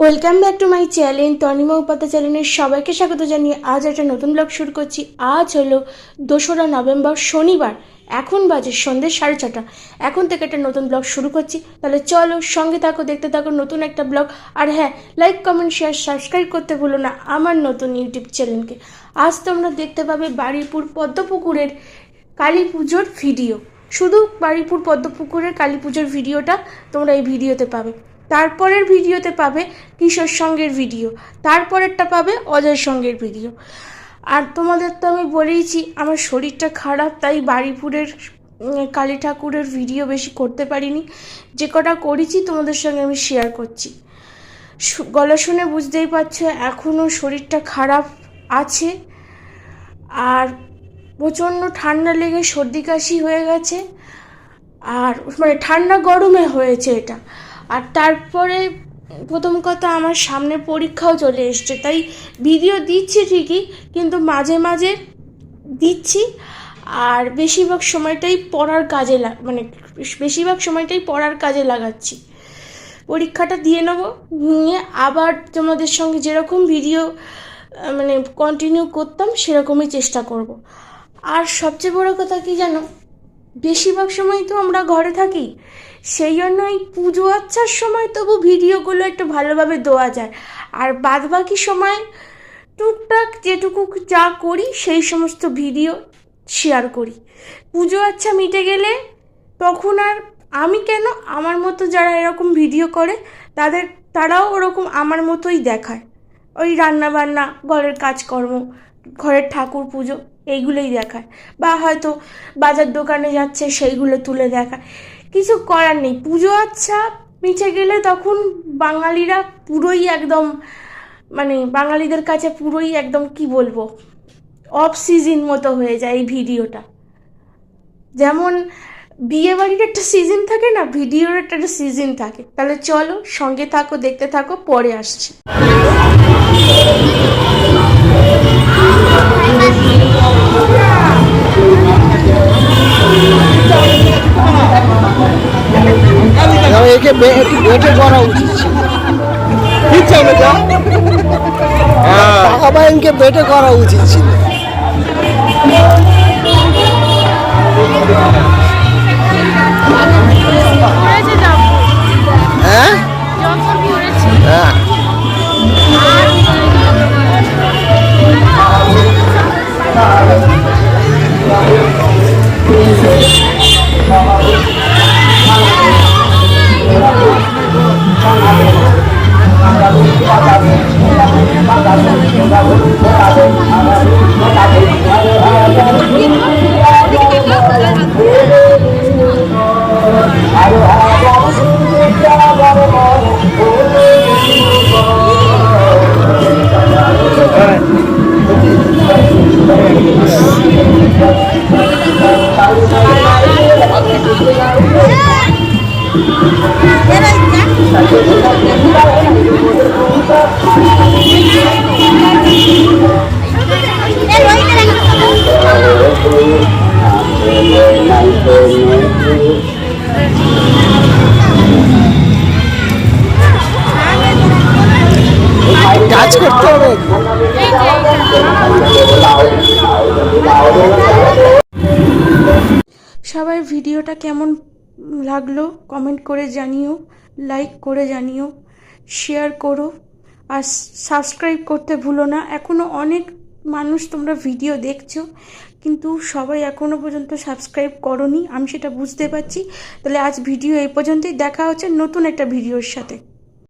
Welcome back to my channel Tanima Upadhyay চ্যানেলের সবাইকে স্বাগত জানিয়ে আজ একটা নতুন ব্লগ শুরু করছি। আজ হলো দোসরা নভেম্বর শনিবার, এখন বাজে সন্ধ্যে সাড়ে ছটা এখন থেকে একটা নতুন ব্লগ শুরু করছি। তাহলে চলো সঙ্গে থাকো, দেখতে থাকো নতুন একটা ব্লগ আর হ্যাঁ লাইক কমেন্ট শেয়ার সাবস্ক্রাইব করতে ভুলো না আমার নতুন ইউটিউব চ্যানেলকে আজ তোমরা দেখতে পাবে বাড়িপুর পদ্মপুকুরের কালী পুজোর ভিডিও শুধু বাড়িপুর পদ্মপুকুরের কালী পুজোর ভিডিওটা তোমরা এই ভিডিওতে পাবে। তারপরের ভিডিওতে পাবে কিশোর সঙ্গের ভিডিও, তারপরেরটা পাবে অজয় সঙ্গের ভিডিও। আর তোমাদের তো আমি বলেইছি, আমার শরীরটা খারাপ, তাই বাড়িপুরের কালী ঠাকুরের ভিডিও বেশি করতে পারিনি। যে কটা করেছি তোমাদের সঙ্গে আমি শেয়ার করছি। গলা শুনে বুঝতেই পারছ এখনও শরীরটা খারাপ আছে। আর প্রচণ্ড ঠান্ডা লেগে সর্দি কাশি হয়ে গেছে। আর মানে ঠান্ডা গরমে হয়েছে এটা। আর তারপরে প্রথম কথা, আমার সামনে পরীক্ষাও চলে এসছে, তাই ভিডিও দিচ্ছি ঠিকই, কিন্তু মাঝে মাঝে দিচ্ছি, আর বেশিরভাগ সময়টাই পড়ার কাজে মানে বেশিরভাগ সময়টাই পড়ার কাজে লাগাচ্ছি পরীক্ষাটা দিয়ে নেব, নিয়ে আবার তোমাদের সঙ্গে যেরকম ভিডিও মানে কন্টিনিউ করতাম, সেরকমই চেষ্টা করব। আর সবচেয়ে বড় কথা কি জানো বেশিরভাগ সময় তো আমরা ঘরে থাকি। সেই জন্য এই পুজো আচ্ছার সময় তবু ভিডিওগুলো একটু ভালোভাবে দেওয়া যায়। আর বাদ বাকি সময় টুকটাক যেটুকু যা করি, সেই সমস্ত ভিডিও শেয়ার করি। পুজো আচ্ছা মিটে গেলে তখন আর আমি কেন আমার মতো যারা এরকম ভিডিও করে, তাদের, তারাও ওরকম আমার মতোই দেখায়। ওই রান্না বান্না ঘরের কাজকর্ম, ঘরের ঠাকুর পুজো। এইগুলোই দেখায়। বা হয়তো বাজার দোকানে যাচ্ছে, সেইগুলো তুলে দেখায়। কিছু করার নেই। পুজো আচ্ছা মিটে গেলে তখন বাঙালিরা পুরোই একদম মানে বাঙালিদের কাছে পুরোই একদম কি বলব অফ সিজন মতো হয়ে যায় এই ভিডিওটা। যেমন বিয়ে বাড়ির একটা সিজন থাকে না, ভিডিওর একটা সিজন থাকে। তাহলে চলো সঙ্গে থাকো, দেখতে থাকো, পরে আসছি। একটু বেটে করা উচিত ছিল। দিচ্ছে আমরা হ্যাঁ। টাকা বাইনকে বেটে করা উচিত ছিল। কাজ সবাই ভিডিওটা কেমন লাগল কমেন্ট করে জানিও লাইক করে জানিও শেয়ার করো, আর সাবস্ক্রাইব করতে ভুলো না। এখনও অনেক মানুষ তোমরা ভিডিও দেখছ, কিন্তু সবাই এখনও পর্যন্ত সাবস্ক্রাইব করনি, আমি সেটা বুঝতে পারছি। তাহলে আজ ভিডিও এই পর্যন্তই, দেখা হচ্ছে নতুন একটা ভিডিওর সাথে।